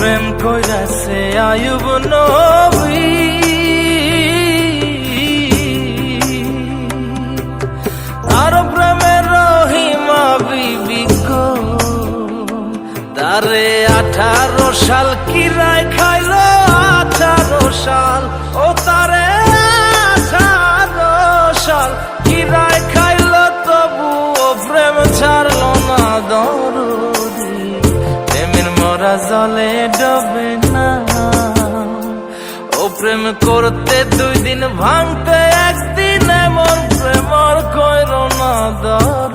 প্রেম কইরাছে আয়ুব নবী। আর প্রেমের রহিমা বিবি গো। তারে আঠারো সাল কিরায় খাইল, আঠারো সাল ও তারে জলে ডবে না। ও প্রেম করতে দুই দিন ভাঙতে একদিন এমন প্রেমর কইর না দর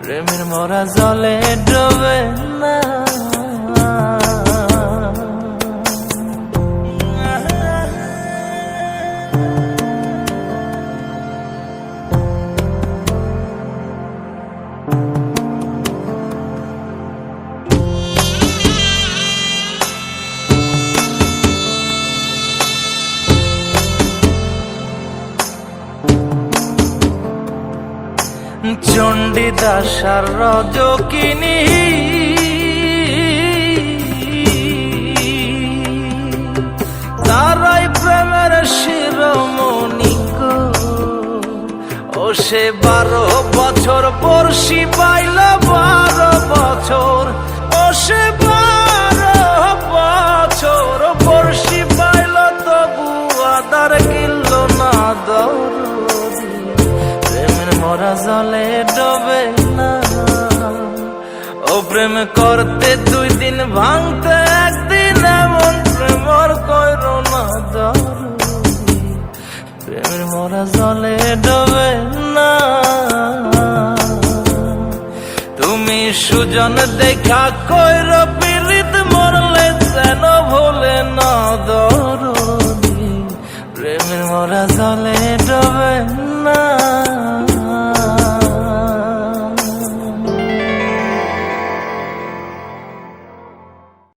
প্রেমের মরা জলে ডবে না। চণ্ডীদাসার রজকিনী। তারাই প্রেমের শিরমণি ও সে বারো বছর পড়শি পাইল বারো বছর মরা জলে ডবে না। ও প্রেম করতে দুই দিন ভাঙতে একদিন এমন প্রেম কইর না প্রেমের মরা জলে ডবে না। তুমি সুজন দেখা কইর পিলিত মরলে যেন ভোলে না দরু প্রেমের মরা